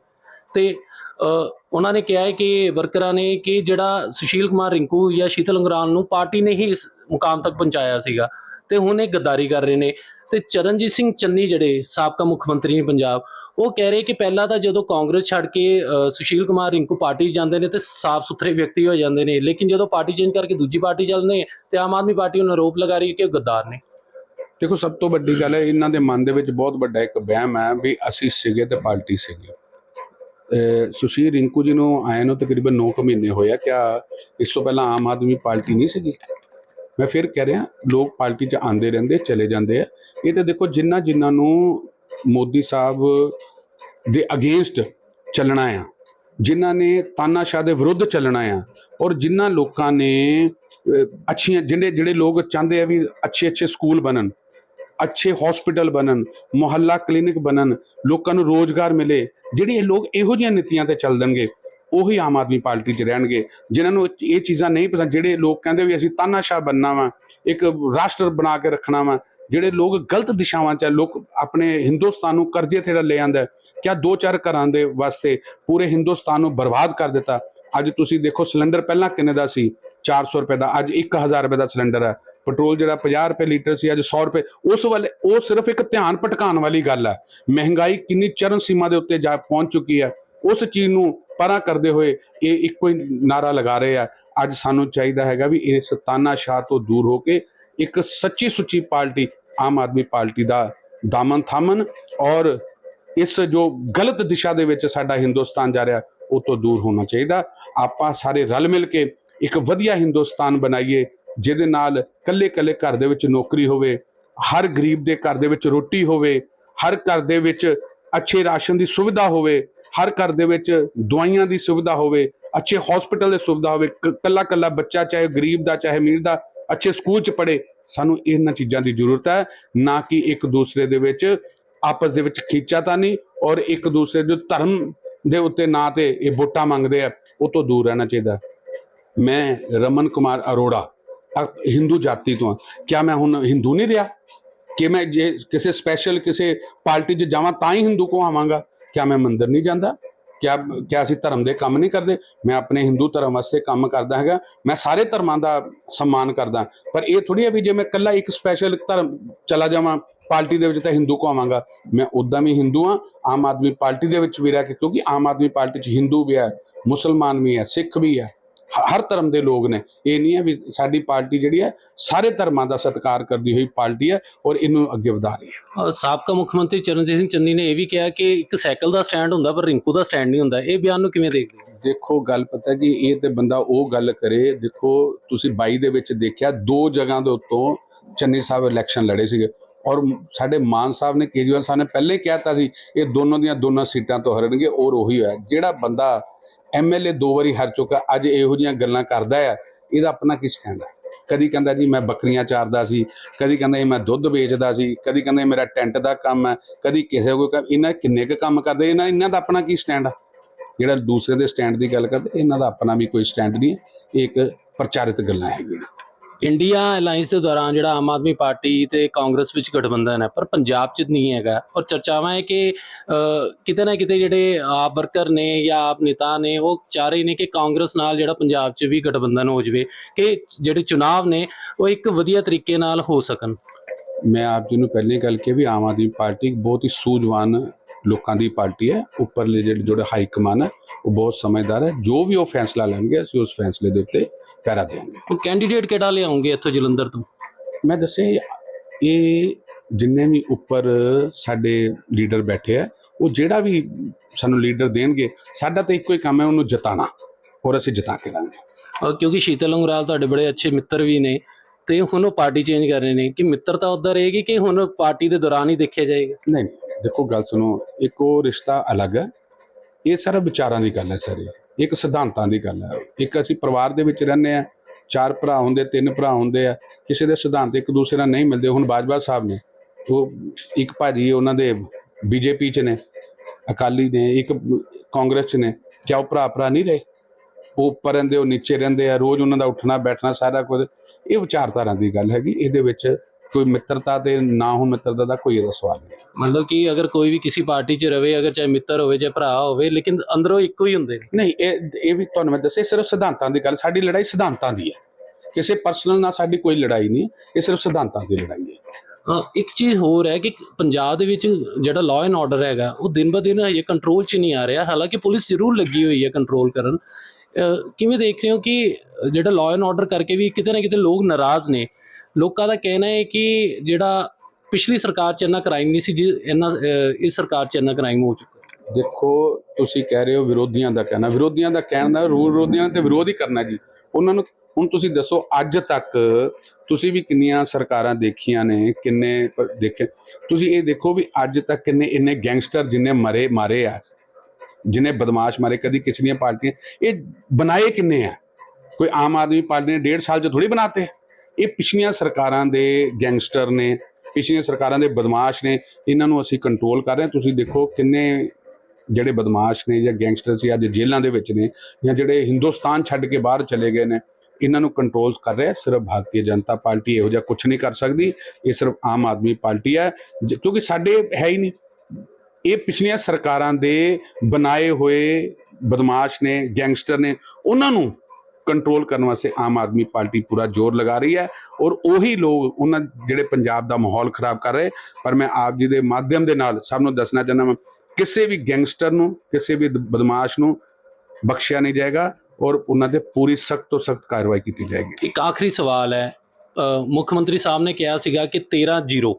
B: ਤੇ ਉਹਨਾਂ ਨੇ ਕਿਹਾ ਹੈ ਕਿ ਵਰਕਰਾਂ ਨੇ ਕਿ ਜਿਹੜਾ ਸੁਸ਼ੀਲ ਕੁਮਾਰ ਰਿੰਕੂ ਜਾਂ ਸ਼ੀਤਲ ਅੰਗਰਾਲ ਨੂੰ ਪਾਰਟੀ ਨੇ ਹੀ ਇਸ ਮੁਕਾਮ ਤੱਕ ਪਹੁੰਚਾਇਆ ਸੀਗਾ, ਤੇ ਹੁਣ ਇਹ ਗੱਦਾਰੀ ਕਰ ਰਹੇ ਨੇ। ਤੇ ਚਰਨਜੀਤ ਸਿੰਘ ਚੰਨੀ ਜਿਹੜੇ ਸਾਬਕਾ ਮੁੱਖ ਮੰਤਰੀ ਨੇ ਪੰਜਾਬ ਉਹ ਕਹਿ ਰਹੇ ਕਿ ਪਹਿਲਾਂ ਤਾਂ ਜਦੋਂ ਕਾਂਗਰਸ ਛੱਡ ਕੇ ਸੁਸ਼ੀਲ ਕੁਮਾਰ, ਰਿੰਕੂ ਪਾਰਟੀ 'ਚ ਜਾਂਦੇ ਨੇ ਤੇ ਸਾਫ਼ ਸੁਥਰੇ ਵਿਅਕਤੀ ਹੋ ਜਾਂਦੇ ਨੇ। ਲੇਕਿਨ ਜਦੋਂ ਪਾਰਟੀ ਚੇਂਜ ਕਰਕੇ ਦੂਜੀ ਪਾਰਟੀ ਚੱਲਦੇ ਨੇ ਤੇ ਆਮ ਆਦਮੀ ਪਾਰਟੀ ਉਹਨਾਂ ਆਰੋਪ ਲਗਾ ਰਹੀ ਹੈ ਕਿ ਉਹ ਗੱਦਾਰ ਨੇ।
A: ਦੇਖੋ, ਸਭ ਤੋਂ ਵੱਡੀ ਗੱਲ ਹੈ, ਇਹਨਾਂ ਦੇ ਮਨ ਦੇ ਵਿੱਚ ਬਹੁਤ ਵੱਡਾ ਇੱਕ ਵਹਿਮ ਹੈ ਵੀ ਅਸੀਂ ਸੀਗੇ ਤੇ ਪਾਰਟੀ ਸੀਗੀ। ਸੁਸ਼ੀਲ, ਰਿੰਕੂ ਜੀ ਨੂੰ ਆਏ ਨੂੰ ਤਕਰੀਬਨ 9 ਕੁ ਮਹੀਨੇ ਹੋਏ ਆ। ਕਿਆ ਇਸ ਤੋਂ ਪਹਿਲਾਂ ਆਮ ਆਦਮੀ ਪਾਰਟੀ ਨਹੀਂ ਸੀਗੀ? ਮੈਂ ਫਿਰ ਕਹਿ ਰਿਹਾ, ਲੋਕ ਪਾਰਟੀ 'ਚ ਆਉਂਦੇ ਰਹਿੰਦੇ, ਚਲੇ ਜਾਂਦੇ ਆ। ਇਹ ਤਾਂ ਦੇਖੋ ਜਿਨ੍ਹਾਂ ਜਿਨ੍ਹਾਂ ਨੂੰ ਮੋਦੀ ਸਾਹਿਬ ਦੇ ਅਗੇਂਸਟ ਚੱਲਣਾ ਆ, ਜਿਨ੍ਹਾਂ ਨੇ ਤਾਨਾਸ਼ਾਹ ਦੇ ਵਿਰੁੱਧ ਚੱਲਣਾ ਆ ਔਰ ਜਿਨ੍ਹਾਂ ਲੋਕਾਂ ਨੇ ਅੱਛੀਆਂ ਜਿਹੜੇ ਜਿਹੜੇ ਲੋਕ ਚਾਹੁੰਦੇ ਆ ਵੀ ਅੱਛੇ ਅੱਛੇ ਸਕੂਲ ਬਣਨ, ਅੱਛੇ ਹਸਪੀਟਲ ਬਣਨ, ਮੁਹੱਲਾ ਕਲੀਨਿਕ ਬਣਨ, ਲੋਕਾਂ ਨੂੰ ਰੋਜ਼ਗਾਰ ਮਿਲੇ, ਜਿਹੜੇ ਇਹ ਲੋਕ ਇਹੋ ਜਿਹੀਆਂ ਨੀਤੀਆਂ ਤੇ ਚੱਲ ਦੇਣਗੇ, ਉਹੀ ਆਮ ਆਦਮੀ ਪਾਰਟੀ 'ਚ ਰਹਿਣਗੇ, ਜਿਨ੍ਹਾਂ ਨੂੰ ਇਹ ਚੀਜ਼ਾਂ ਨਹੀਂ ਪਸੰਦ, ਜਿਹੜੇ ਲੋਕ ਕਹਿੰਦੇ ਵੀ ਅਸੀਂ ਤਾਨਾਸ਼ਾਹ ਬਣਨਾ ਵਾ, ਇੱਕ ਰਾਸ਼ਟਰ ਬਣਾ ਕੇ ਰੱਖਣਾ ਵਾ ਜਿਹੜੇ ਲੋਕ ਗਲਤ ਦਿਸ਼ਾਵਾਂ 'ਚ ਆ, ਲੋਕ ਆਪਣੇ ਹਿੰਦੁਸਤਾਨ ਨੂੰ ਕਰਜ਼ੇ ਥੇੜਾ ਲੈ ਆਂਦਾ ਕਿਆ ਦੋ ਚਾਰ ਘਰਾਂ ਦੇ ਵਾਸਤੇ ਪੂਰੇ ਹਿੰਦੁਸਤਾਨ ਨੂੰ ਬਰਬਾਦ ਕਰ ਦਿੱਤਾ? ਅੱਜ ਤੁਸੀਂ ਦੇਖੋ ਸਿਲੰਡਰ ਪਹਿਲਾਂ ਕਿੰਨੇ ਦਾ ਸੀ? 400 ਰੁਪਏ ਦਾ। ਅੱਜ 1000 ਰੁਪਏ ਦਾ ਸਿਲੰਡਰ ਹੈ। ਪੈਟਰੋਲ ਜਿਹੜਾ 50 ਰੁਪਏ ਲੀਟਰ ਸੀ ਅੱਜ 100 ਰੁਪਏ। ਉਸ ਵੱਲ ਉਹ ਸਿਰਫ ਇੱਕ ਧਿਆਨ ਭਟਕਾਉਣ ਵਾਲੀ ਗੱਲ ਹੈ। ਮਹਿੰਗਾਈ ਕਿੰਨੀ ਚਰਨ ਸੀਮਾ ਦੇ ਉੱਤੇ ਜਾ ਪਹੁੰਚ ਚੁੱਕੀ ਹੈ। ਉਸ ਚੀਜ਼ ਨੂੰ ਪਰਾਂ ਕਰਦੇ ਹੋਏ ਇਹ ਇੱਕੋ ਹੀ ਨਾਰਾ ਲਗਾ ਰਹੇ ਆ। ਅੱਜ ਸਾਨੂੰ ਚਾਹੀਦਾ ਹੈਗਾ ਵੀ ਇਸ ਤਾਨਾਸ਼ਾਹ ਤੋਂ ਦੂਰ ਹੋ ਕੇ ਇੱਕ ਸੱਚੀ ਸੁੱਚੀ ਪਾਰਟੀ, ਆਮ ਆਦਮੀ ਪਾਰਟੀ ਦਾ ਦਾਮਨ ਥਾਮਨ ਔਰ ਇਸ ਜੋ ਗਲਤ ਦਿਸ਼ਾ ਦੇ ਵਿੱਚ ਸਾਡਾ ਹਿੰਦੁਸਤਾਨ ਜਾ ਰਿਹਾ, ਉਹ ਤੋਂ ਦੂਰ ਹੋਣਾ ਚਾਹੀਦਾ। ਆਪਾਂ ਸਾਰੇ ਰਲ ਮਿਲ ਕੇ ਇੱਕ ਵਧੀਆ ਹਿੰਦੁਸਤਾਨ ਬਣਾਈਏ, ਜਿਹਦੇ ਨਾਲ ਕੱਲੇ ਕੱਲੇ ਘਰ ਦੇ ਵਿੱਚ ਨੌਕਰੀ ਹੋਵੇ, ਹਰ ਗਰੀਬ ਦੇ ਘਰ ਦੇ ਵਿੱਚ ਰੋਟੀ ਹੋਵੇ, ਹਰ ਘਰ ਦੇ ਵਿੱਚ ਅੱਛੇ ਰਾਸ਼ਨ ਦੀ ਸੁਵਿਧਾ ਹੋਵੇ, ਹਰ ਘਰ ਦੇ ਵਿੱਚ ਦਵਾਈਆਂ ਦੀ ਸੁਵਿਧਾ ਹੋਵੇ, ਅੱਛੇ ਹਸਪੀਟਲ ਦੀ ਸੁਵਿਧਾ ਹੋਵੇ, ਕ- ਕੱਲਾ ਕੱਲਾ ਬੱਚਾ ਚਾਹੇ ਗਰੀਬ ਦਾ, ਚਾਹੇ ਅਮੀਰ ਦਾ ਅੱਛੇ ਸਕੂਲ 'ਚ ਪੜੇ ਸਾਨੂੰ ਇਹਨਾਂ ਚੀਜ਼ਾਂ ਦੀ ਜ਼ਰੂਰਤ ਹੈ, ਨਾ ਕਿ ਇੱਕ ਦੂਸਰੇ ਦੇ ਵਿੱਚ ਆਪਸ ਦੇ ਵਿੱਚ ਖਿੱਚਾ ਤਾਂ ਨਹੀਂ ਔਰ ਇੱਕ ਦੂਸਰੇ ਦੇ ਧਰਮ ਦੇ ਉੱਤੇ ਨਾਂ ਤੇ ਇਹ ਵੋਟਾਂ ਮੰਗਦੇ ਆ, ਉਹ ਤੋਂ ਦੂਰ ਰਹਿਣਾ ਚਾਹੀਦਾ ਮੈਂ ਰਮਨ ਕੁਮਾਰ ਅਰੋੜਾ ਹਿੰਦੂ ਜਾਤੀ ਤੋਂ ਹਾਂ। ਕਿਆ ਮੈਂ ਹੁਣ ਹਿੰਦੂ ਨਹੀਂ ਰਿਹਾ? ਕਿ ਮੈਂ ਜੇ ਕਿਸੇ ਸਪੈਸ਼ਲ ਕਿਸੇ ਪਾਰਟੀ 'ਚ ਜਾਵਾਂ ਤਾਂ ਹੀ ਹਿੰਦੂ ਕੋ ਆਵਾਂਗਾ ਕਿਆ ਮੈਂ ਮੰਦਰ ਨਹੀਂ ਜਾਂਦਾ? ਕਿਆ ਕਿਆ ਅਸੀਂ ਧਰਮ ਦੇ ਕੰਮ ਨਹੀਂ ਕਰਦੇ? ਮੈਂ ਆਪਣੇ ਹਿੰਦੂ ਧਰਮ ਵਾਸਤੇ ਕੰਮ ਕਰਦਾ ਹੈਗਾ। ਮੈਂ ਸਾਰੇ ਧਰਮਾਂ ਦਾ ਸਨਮਾਨ ਕਰਦਾ। ਪਰ ਇਹ ਥੋੜੀ ਹੈ ਵੀ ਜੇ ਮੈਂ ਇਕੱਲਾ ਇੱਕ ਸਪੈਸ਼ਲ ਧਰਮ ਚਲਾ ਜਾਵਾਂ, ਪਾਰਟੀ ਦੇ ਵਿੱਚ ਤਾਂ ਹਿੰਦੂ ਕੋ ਆਵਾਂਗਾ ਮੈਂ ਉਦਾਂ ਵੀ ਹਿੰਦੂ ਹਾਂ, ਆਮ ਆਦਮੀ ਪਾਰਟੀ ਦੇ ਵਿੱਚ ਵੀ ਰਹਿ ਕੇ, ਕਿਉਂਕਿ ਆਮ ਆਦਮੀ ਪਾਰਟੀ 'ਚ ਹਿੰਦੂ ਵੀ ਹੈ, ਮੁਸਲਮਾਨ ਵੀ ਹੈ, ਸਿੱਖ ਵੀ ਹੈ। ਹਰ ਧਰਮ ਦੇ ਲੋਕ ਨੇ। ਇਹ ਨਹੀਂ ਹੈ ਵੀ ਸਾਡੀ ਪਾਰਟੀ ਜਿਹੜੀ ਹੈ ਸਾਰੇ ਧਰਮਾਂ ਦਾ ਸਤਿਕਾਰ ਕਰਦੀ ਹੋਈ ਪਾਰਟੀ ਹੈ ਔਰ ਇਹਨੂੰ ਅੱਗੇ ਵਧਾ ਰਹੀ ਹੈ।
B: ਅ, ਸਾਬਕਾ ਮੁੱਖ ਮੰਤਰੀ ਚਰਨਜੀਤ ਸਿੰਘ ਚੰਨੀ ਨੇ ਇਹ ਵੀ ਕਿਹਾ ਕਿ ਇੱਕ ਸਾਈਕਲ ਦਾ ਸਟੈਂਡ ਹੁੰਦਾ ਪਰ ਰਿੰਕੂ ਦਾ ਸਟੈਂਡ ਨਹੀਂ ਹੁੰਦਾ। ਇਹ ਬਿਆਨ ਨੂੰ ਕਿਵੇਂ ਦੇਖਦੇ ਹੋ?
A: ਦੇਖੋ ਗੱਲ ਪਤਾ ਜੀ ਇਹ ਤੇ ਬੰਦਾ ਉਹ ਗੱਲ ਕਰੇ ਦੇਖੋ ਤੁਸੀਂ 22 ਦੇ ਵਿੱਚ ਦੇਖਿਆ ਦੋ ਜਗ੍ਹਾ ਦੇ ਉੱਤੋਂ ਚੰਨੀ ਸਾਹਿਬ ਇਲੈਕਸ਼ਨ ਲੜੇ ਸੀਗੇ। ਔਰ ਸਾਡੇ ਮਾਨ ਸਾਹਿਬ ਨੇ ਕੇਜਰੀਵਾਲ ਸਾਹਿਬ ਨੇ ਪਹਿਲੇ ਹੀ ਕਹਿਤਾ ਸੀ ਇਹ ਦੋਨੋਂ ਦੀਆਂ ਦੋਨਾਂ ਸੀਟਾਂ ਤੋਂ ਹਰਣਗੇ ਔਰ ਉਹੀ ਹੋਇਆ। ਜਿਹੜਾ ਬੰਦਾ ਐਮਐਲਏ ਦੋ ਵਾਰੀ ਹਾਰ ਚੁੱਕਾ, ਅੱਜ ਇਹੋ ਜਿਹੀਆਂ ਗੱਲਾਂ ਕਰਦਾ ਆ, ਇਹਦਾ ਆਪਣਾ ਕੀ ਸਟੈਂਡ ਹੈ ਕਦੀ ਕਹਿੰਦਾ ਜੀ ਮੈਂ ਬੱਕਰੀਆਂ ਚਾਰਦਾ ਸੀ, ਕਦੀ ਕਹਿੰਦਾ ਇਹ ਮੈਂ ਦੁੱਧ ਵੇਚਦਾ ਸੀ, ਕਦੀ ਕਹਿੰਦਾ ਮੇਰਾ ਟੈਂਟ ਦਾ ਕੰਮ ਹੈ ਕਦੀ ਕਿਸੇ ਕੋਈ ਕੰਮ, ਇਹਨਾਂ ਕਿੰਨੇ ਕੁ ਕੰਮ ਕਰਦੇ, ਇਹਨਾਂ ਇਹਨਾਂ ਦਾ ਆਪਣਾ ਕੀ ਸਟੈਂਡ ਹੈ ਜਿਹੜਾ ਦੂਸਰੇ ਦੇ ਸਟੈਂਡ ਦੀ ਗੱਲ ਕਰਦੇ, ਇਹਨਾਂ ਦਾ ਆਪਣਾ ਵੀ ਕੋਈ ਸਟੈਂਡ ਨਹੀਂ ਇਹ ਇੱਕ ਪ੍ਰਚਾਰਿਤ ਗੱਲਾਂ ਹੈਗੀਆਂ।
B: ਇੰਡੀਆ ਅਲਾਈਅੰਸ ਦੇ ਦੌਰਾਨ ਜਿਹੜਾ ਆਮ ਆਦਮੀ ਪਾਰਟੀ ਤੇ ਕਾਂਗਰਸ ਵਿੱਚ ਗਠਬੰਧਨ ਹੈ, ਪਰ ਪੰਜਾਬ 'ਚ ਨਹੀਂ ਹੈਗਾ। ਔਰ ਚਰਚਾਵਾਂ ਹੈ ਕਿ ਕਿਤੇ ਨਾ ਕਿਤੇ ਜਿਹੜੇ ਆਪ ਵਰਕਰ ਨੇ ਜਾਂ ਆਪ ਨੇਤਾ ਨੇ, ਉਹ ਚਾਹ ਰਹੇ ਨੇ ਕਿ ਕਾਂਗਰਸ ਨਾਲ ਜਿਹੜਾ ਪੰਜਾਬ 'ਚ ਵੀ ਗਠਬੰਧਨ ਹੋ ਜਾਵੇ, ਕਿ ਜਿਹੜੇ ਚੁਣਾਵ ਨੇ, ਉਹ ਇੱਕ ਵਧੀਆ ਤਰੀਕੇ ਨਾਲ ਹੋ ਸਕਣ।
A: ਮੈਂ ਆਪ ਜੀ ਨੂੰ ਪਹਿਲੇ ਗੱਲ ਕਿ ਵੀ ਆਮ ਆਦਮੀ ਪਾਰਟੀ ਬਹੁਤ ਹੀ ਸੂਝਵਾਨ ਲੋਕਾਂ ਦੀ ਪਾਰਟੀ ਹੈ। ਉੱਪਰਲੇ ਜਿਹੜੇ ਜਿਹੜੇ ਹਾਈ ਕਮਾਨ ਹੈ ਉਹ ਬਹੁਤ ਸਮਝਦਾਰ ਹੈ। ਜੋ ਵੀ ਉਹ ਫੈਸਲਾ ਲੈਣਗੇ ਅਸੀਂ ਉਸ ਫੈਸਲੇ ਦੇ ਉੱਤੇ ਪੈਰਾ ਦੇਵਾਂਗੇ।
B: ਉਹ ਕੈਂਡੀਡੇਟ ਕਿਹੜਾ ਲਿਆਉਂਗੇ ਇੱਥੋਂ ਜਲੰਧਰ ਤੋਂ?
A: ਮੈਂ ਦੱਸਿਆ ਇਹ ਜਿੰਨੇ ਵੀ ਉੱਪਰ ਸਾਡੇ ਲੀਡਰ ਬੈਠੇ ਆ ਉਹ ਜਿਹੜਾ ਵੀ ਸਾਨੂੰ ਲੀਡਰ ਦੇਣਗੇ ਸਾਡਾ ਤਾਂ ਇੱਕੋ ਹੀ ਕੰਮ ਹੈ ਉਹਨੂੰ ਜਿਤਾਣਾ ਔਰ ਅਸੀਂ ਜਿਤਾ ਕੇ
B: ਔਰ ਕਿਉਂਕਿ ਸ਼ੀਤਲ ਅੰਗਰਾਲ ਤੁਹਾਡੇ ਬੜੇ ਅੱਛੇ ਮਿੱਤਰ ਵੀ ਨੇ। ਤੇ ਹੁਣ ਉਹ ਪਾਰਟੀ ਚੇਂਜ ਕਰ ਰਹੇ ਨੇ ਕਿ ਮਿੱਤਰਤਾ ਉਦਾਂ ਰਹੇਗੀ ਕਿ ਹੁਣ ਪਾਰਟੀ ਦੇ ਦੌਰਾਨ ਹੀ ਦੇਖਿਆ ਜਾਏਗਾ?
A: ਨਹੀਂ ਨਹੀਂ, ਦੇਖੋ ਗੱਲ ਸੁਣੋ ਇੱਕ ਉਹ ਰਿਸ਼ਤਾ ਅਲੱਗ ਹੈ ਇਹ ਸਾਰਾ ਵਿਚਾਰਾਂ ਦੀ ਗੱਲ ਹੈ ਸਾਰੀ ਇੱਕ ਸਿਧਾਂਤਾਂ ਦੀ ਗੱਲ ਹੈ। ਇੱਕ ਅਸੀਂ ਪਰਿਵਾਰ ਦੇ ਵਿੱਚ ਰਹਿੰਦੇ ਆ ਚਾਰ ਭਰਾ ਹੁੰਦੇ ਤਿੰਨ ਭਰਾ ਹੁੰਦੇ ਆ ਕਿਸੇ ਦੇ ਸਿਧਾਂਤ ਇੱਕ ਦੂਸਰੇ ਨਾਲ ਨਹੀਂ ਮਿਲਦੇ। ਹੁਣ ਬਾਜਵਾ ਸਾਹਿਬ ਨੇ ਉਹ ਇੱਕ ਭਾਜੀ ਉਹਨਾਂ ਦੇ ਬੀਜੇਪੀ ਚ ਨੇ ਅਕਾਲੀ ਨੇ ਇੱਕ ਕਾਂਗਰਸ ਚ ਨੇ ਕਿਆ ਉਹ ਭਰਾ ਭਰਾ ਨਹੀਂ ਰਹੇ? ਉਹ ਉੱਪਰ ਰਹਿੰਦੇ ਉਹ ਨੀਚੇ ਰਹਿੰਦੇ ਆ ਰੋਜ਼ ਉਹਨਾਂ ਦਾ ਉੱਠਣਾ ਬੈਠਣਾ ਸਾਰਾ ਕੁਝ। ਇਹ ਵਿਚਾਰਧਾਰਾ ਦੀ ਗੱਲ ਹੈਗੀ। ਇਹਦੇ ਵਿੱਚ ਕੋਈ ਮਿੱਤਰਤਾ ਤੇ ਨਾ ਹੋ ਮਿੱਤਰਤਾ ਦਾ ਕੋਈ ਇਹਦਾ ਸਵਾਲ ਨਹੀਂ।
B: ਮਤਲਬ ਕਿ ਅਗਰ ਕੋਈ ਵੀ ਕਿਸੇ ਪਾਰਟੀ 'ਚ ਰਵੇ ਅਗਰ ਚਾਹੇ ਮਿੱਤਰ ਹੋਵੇ ਚਾਹੇ ਭਰਾ ਹੋਵੇ ਲੇਕਿਨ ਅੰਦਰੋਂ ਇੱਕੋ ਹੀ ਹੁੰਦੇ ਨੇ।
A: ਨਹੀਂ ਇਹ ਇਹ ਵੀ ਤੁਹਾਨੂੰ ਮੈਂ ਦੱਸਿਆ ਸਿਰਫ ਸਿਧਾਂਤਾਂ ਦੀ ਗੱਲ। ਸਾਡੀ ਲੜਾਈ ਸਿਧਾਂਤਾਂ ਦੀ ਹੈ। ਕਿਸੇ ਪਰਸਨਲ ਨਾਲ ਸਾਡੀ ਕੋਈ ਲੜਾਈ ਨਹੀਂ ਇਹ ਸਿਰਫ ਸਿਧਾਂਤਾਂ ਦੀ ਲੜਾਈ ਹੈ।
B: ਇੱਕ ਚੀਜ਼ ਹੋਰ ਹੈ ਕਿ ਪੰਜਾਬ ਦੇ ਵਿੱਚ ਜਿਹੜਾ ਲਾਅ ਐਂਡ ਆਰਡਰ ਹੈਗਾ ਉਹ ਦਿਨ ਬ ਦਿਨ ਹਜੇ ਕੰਟਰੋਲ 'ਚ ਨਹੀਂ ਆ ਰਿਹਾ। ਹਾਲਾਂਕਿ ਪੁਲਿਸ ਜ਼ਰੂਰ ਲੱਗੀ ਹੋਈ ਹੈ ਕੰਟਰੋਲ ਕਰਨ। ਕਿਵੇਂ ਦੇਖ ਰਹੇ ਹੋ ਕਿ ਜਿਹੜਾ ਲਾਅ ਐਂਡ ਆਰਡਰ ਕਰਕੇ ਵੀ ਕਿਤੇ ਨਾ ਕਿਤੇ ਲੋਕ ਨਾਰਾਜ਼ ਨੇ? ਲੋਕਾਂ ਦਾ ਕਹਿਣਾ ਹੈ ਕਿ ਜਿਹੜਾ ਪਿਛਲੀ ਸਰਕਾਰ 'ਚ ਇੰਨਾ ਕ੍ਰਾਈਮ ਨਹੀਂ ਸੀ ਜੀ, ਇੰਨਾ ਇਸ ਸਰਕਾਰ 'ਚ ਇੰਨਾ ਕ੍ਰਾਈਮ ਹੋ ਚੁੱਕਾ।
A: ਦੇਖੋ, ਤੁਸੀਂ ਕਹਿ ਰਹੇ ਹੋ ਵਿਰੋਧੀਆਂ ਦਾ ਕਹਿਣਾ। ਵਿਰੋਧੀਆਂ ਦਾ ਕਹਿਣ ਦਾ ਰੂਲ ਵਿਰੋਧੀਆਂ ਨੇ ਤੇ ਵਿਰੋਧ ਹੀ ਕਰਨਾ ਜੀ। ਉਹਨਾਂ ਨੂੰ ਹੁਣ ਤੁਸੀਂ ਦੱਸੋ, ਅੱਜ ਤੱਕ ਤੁਸੀਂ ਵੀ ਕਿੰਨੀਆਂ ਸਰਕਾਰਾਂ ਦੇਖੀਆਂ ਨੇ, ਕਿੰਨੇ ਦੇਖੇ? ਤੁਸੀਂ ਇਹ ਦੇਖੋ ਵੀ ਅੱਜ ਤੱਕ ਕਿੰਨੇ ਇੰਨੇ ਗੈਂਗਸਟਰ ਜਿੰਨੇ ਮਰੇ, ਮਾਰੇ ਆ। ਜਿਨੇ ਬਦਮਾਸ਼ ਮਾਰੇ, ਕਦੀ ਕਿਛਲੀਆਂ ਪਾਰਟੀਆਂ, ਇਹ ਬਣਾਏ ਕਿੰਨੇ ਆ? ਕੋਈ ਆਮ ਆਦਮੀ ਪਾਰਟੀ ਨੇ ਡੇਢ ਸਾਲ ਚ ਥੋੜੀ ਬਣਾਤੇ। ਇਹ ਪਿਛਲੀਆਂ ਸਰਕਾਰਾਂ ਦੇ ਗੈਂਗਸਟਰ ਨੇ, ਪਿਛਲੀਆਂ ਸਰਕਾਰਾਂ ਦੇ ਬਦਮਾਸ਼ ਨੇ, ਇਹਨਾਂ ਨੂੰ ਅਸੀਂ ਕੰਟਰੋਲ ਕਰ ਰਹੇ ਹਾਂ। ਤੁਸੀਂ ਦੇਖੋ ਕਿੰਨੇ ਜਿਹੜੇ ਬਦਮਾਸ਼ ਨੇ ਜਾਂ ਗੈਂਗਸਟਰ ਸੀ ਅੱਜ ਜੇਲ੍ਹਾਂ ਦੇ ਵਿੱਚ ਨੇ ਜਾਂ ਜਿਹੜੇ ਹਿੰਦੁਸਤਾਨ ਛੱਡ ਕੇ ਬਾਹਰ ਚਲੇ ਗਏ ਨੇ, ਇਹਨਾਂ ਨੂੰ ਕੰਟਰੋਲ ਕਰ ਰਿਹਾ ਸਿਰਫ ਭਾਰਤੀ ਜਨਤਾ ਪਾਰਟੀ ਇਹੋ ਜਿਹਾ ਕੁਝ ਨਹੀਂ ਕਰ ਸਕਦੀ। ਇਹ ਸਿਰਫ ਆਮ ਆਦਮੀ ਪਾਰਟੀ ਹੈ, ਜ- ਕਿਉਂਕਿ ਸਾਡੇ ਹੈ ਹੀ ਨਹੀਂ। ਇਹ ਪਿਛਲੀਆਂ ਸਰਕਾਰਾਂ ਦੇ ਬਣਾਏ ਹੋਏ ਬਦਮਾਸ਼ ਨੇ, ਗੈਂਗਸਟਰ ਨੇ, ਉਹਨਾਂ ਨੂੰ ਕੰਟਰੋਲ ਕਰਨ ਵਾਸਤੇ ਆਮ ਆਦਮੀ ਪਾਰਟੀ ਪੂਰਾ ਜ਼ੋਰ ਲਗਾ ਰਹੀ ਹੈ ਔਰ ਉਹੀ ਲੋਕ ਉਹਨਾਂ ਜਿਹੜੇ ਪੰਜਾਬ ਦਾ ਮਾਹੌਲ ਖਰਾਬ ਕਰ ਰਹੇ, ਪਰ ਮੈਂ ਆਪ ਜੀ ਦੇ ਮਾਧਿਅਮ ਦੇ ਨਾਲ ਸਭ ਨੂੰ ਦੱਸਣਾ ਚਾਹੁੰਦਾ ਹਾਂ ਕਿਸੇ ਵੀ ਗੈਂਗਸਟਰ ਨੂੰ, ਕਿਸੇ ਵੀ ਬਦਮਾਸ਼ ਨੂੰ ਬਖਸ਼ਿਆ ਨਹੀਂ ਜਾਏਗਾ ਔਰ ਉਹਨਾਂ ਤੇ ਪੂਰੀ ਸਖਤ ਤੋਂ ਸਖਤ ਕਾਰਵਾਈ ਕੀਤੀ ਜਾਏਗੀ।
B: ਇੱਕ ਆਖਰੀ ਸਵਾਲ ਹੈ ਮੁੱਖ ਮੰਤਰੀ ਸਾਹਿਬ ਨੇ ਕਿਹਾ ਸੀਗਾ ਕਿ 13-0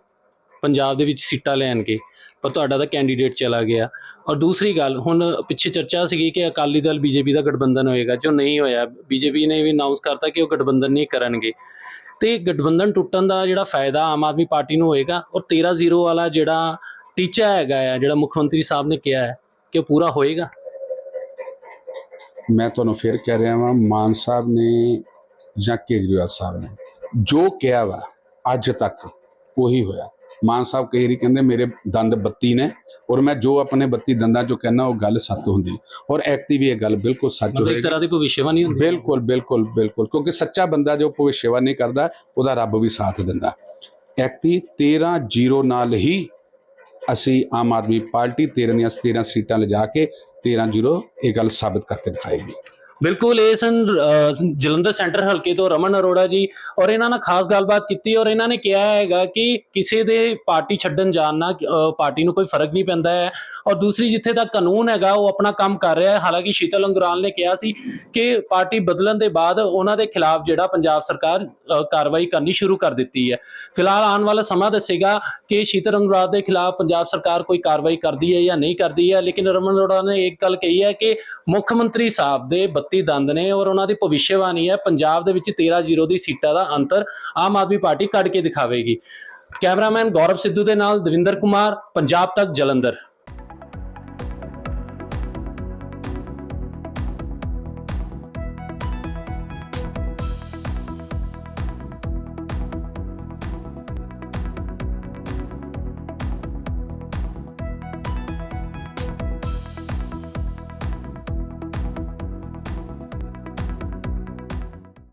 B: ਪੰਜਾਬ ਦੇ ਵਿੱਚ ਸੀਟਾਂ ਲੈਣਗੇ। ਪਰ ਤੁਹਾਡਾ ਤਾਂ ਕੈਂਡੀਡੇਟ ਚਲਾ ਗਿਆ। ਔਰ ਦੂਸਰੀ ਗੱਲ, ਹੁਣ ਪਿੱਛੇ ਚਰਚਾ ਸੀਗੀ ਕਿ ਅਕਾਲੀ ਦਲ ਬੀਜੇਪੀ ਦਾ ਗਠਬੰਧਨ ਹੋਏਗਾ, ਜੋ ਨਹੀਂ ਹੋਇਆ। ਬੀਜੇਪੀ ਨੇ ਵੀ ਅਨਾਉਂਸ ਕਰਤਾ ਕਿ ਉਹ ਗਠਬੰਧਨ ਨਹੀਂ ਕਰਨਗੇ। ਤੇ ਗਠਬੰਧਨ ਟੁੱਟਣ ਦਾ ਜਿਹੜਾ ਫਾਇਦਾ ਆਮ ਆਦਮੀ ਪਾਰਟੀ ਨੂੰ ਹੋਏਗਾ ਔਰ 13-0 ਵਾਲਾ ਜਿਹੜਾ ਟੀਚਾ ਹੈਗਾ ਆ, ਜਿਹੜਾ ਮੁੱਖ ਮੰਤਰੀ ਸਾਹਿਬ ਨੇ ਕਿਹਾ ਹੈ, ਕਿ ਉਹ ਪੂਰਾ ਹੋਏਗਾ?
A: ਮੈਂ ਤੁਹਾਨੂੰ ਫਿਰ ਕਹਿ ਰਿਹਾ ਹਾਂ ਮਾਨ ਸਾਹਿਬ ਨੇ ਜਾਂ ਕੇਜਰੀਵਾਲ ਸਾਹਿਬ ਨੇ ਜੋ ਕਿਹਾ ਵਾ, ਅੱਜ ਤੱਕ ਉਹੀ ਹੋਇਆ। ਮਾਨ ਸਾਹਿਬ ਕਈ ਵਾਰੀ ਕਹਿੰਦੇ ਮੇਰੇ ਦੰਦ 32 ਨੇ ਔਰ ਮੈਂ ਜੋ ਆਪਣੇ 32 ਦੰਦਾਂ ਚੋਂ ਕਹਿੰਦਾ ਉਹ ਗੱਲ ਸੱਚ ਹੁੰਦੀ ਔਰ ਐਕਟਿਵ ਇਹ ਗੱਲ ਬਿਲਕੁਲ ਸੱਚ
B: ਮਤਲਬ ਇੱਕ
A: ਹੋਏਗੀ।
B: ਤਰ੍ਹਾਂ ਦੀ ਭਵਿੱਖਬਾਣੀ ਹੁੰਦੀ।
A: ਬਿਲਕੁਲ ਬਿਲਕੁਲ ਬਿਲਕੁਲ ਕਿਉਂਕਿ ਸੱਚਾ ਬੰਦਾ ਜੋ ਭਵਿੱਖਬਾਣੀ ਕਰਦਾ ਉਹਦਾ ਰੱਬ ਵੀ ਸਾਥ ਦਿੰਦਾ। ਐਕਟੀ 13 ਜ਼ੀਰੋ ਨਾਲ ਹੀ ਅਸੀਂ ਆਮ ਆਦਮੀ ਪਾਰਟੀ 13 ਦੀਆਂ 13 ਸੀਟਾਂ ਲਿਜਾ ਕੇ 13 ਜ਼ੀਰੋ ਇਹ ਗੱਲ ਸਾਬਤ ਕਰਕੇ ਦਿਖਾਏਗੀ।
B: ਬਿਲਕੁਲ, ਇਹ ਸਨ ਜਲੰਧਰ ਸੈਂਟਰ ਹਲਕੇ ਤੋਂ ਰਮਨ ਅਰੋੜਾ ਜੀ ਔਰ ਇਹਨਾਂ ਨਾਲ ਖਾਸ ਗੱਲਬਾਤ ਕੀਤੀ ਔਰ ਇਹਨਾਂ ਨੇ ਕਿਹਾ ਹੈਗਾ ਕਿ ਕਿਸੇ ਦੇ ਪਾਰਟੀ ਛੱਡਣ ਜਾਣ ਨਾਲ ਪਾਰਟੀ ਨੂੰ ਕੋਈ ਫ਼ਰਕ ਨਹੀਂ ਪੈਂਦਾ ਹੈ ਔਰ ਦੂਸਰੀ ਜਿੱਥੇ ਤੱਕ ਕਾਨੂੰਨ ਹੈਗਾ ਉਹ ਆਪਣਾ ਕੰਮ ਕਰ ਰਿਹਾ ਹੈ। ਹਾਲਾਂਕਿ ਸ਼ੀਤਲ ਅੰਗਰਾਲ ਨੇ ਕਿਹਾ ਸੀ ਕਿ ਪਾਰਟੀ ਬਦਲਣ ਦੇ ਬਾਅਦ ਉਹਨਾਂ ਦੇ ਖਿਲਾਫ ਜਿਹੜਾ ਪੰਜਾਬ ਸਰਕਾਰ ਕਾਰਵਾਈ ਕਰਨੀ ਸ਼ੁਰੂ ਕਰ ਦਿੱਤੀ ਹੈ। ਫਿਲਹਾਲ ਆਉਣ ਵਾਲਾ ਸਮਾਂ ਦੱਸੇਗਾ ਕਿ ਸ਼ੀਤਲ ਅੰਗਰਾਲ ਦੇ ਖਿਲਾਫ ਪੰਜਾਬ ਸਰਕਾਰ ਕੋਈ ਕਾਰਵਾਈ ਕਰਦੀ ਹੈ ਜਾਂ ਨਹੀਂ ਕਰਦੀ ਹੈ। ਲੇਕਿਨ ਰਮਨ ਅਰੋੜਾ ਨੇ ਇੱਕ ਗੱਲ ਕਹੀ ਹੈ ਕਿ ਮੁੱਖ ਮੰਤਰੀ ਸਾਹਿਬ ਦੇ 32 ਦੰਦ ਨੇ ਔਰ ਉਹਨਾਂ ਦੀ ਭਵਿੱਖਬਾਣੀ ਹੈ। ਪੰਜਾਬ ਦੇ ਵਿੱਚ 13-0 ਦੀ ਸੀਟਾਂ ਦਾ ਅੰਤਰ ਆਮ ਆਦਮੀ ਪਾਰਟੀ ਕੱਢ ਕੇ ਦਿਖਾਵੇਗੀ। ਕੈਮਰਾਮੈਨ ਗੌਰਵ ਸਿੱਧੂ ਦੇ ਨਾਲ ਦਵਿੰਦਰ ਕੁਮਾਰ, ਪੰਜਾਬ ਤੱਕ ਜਲੰਧਰ।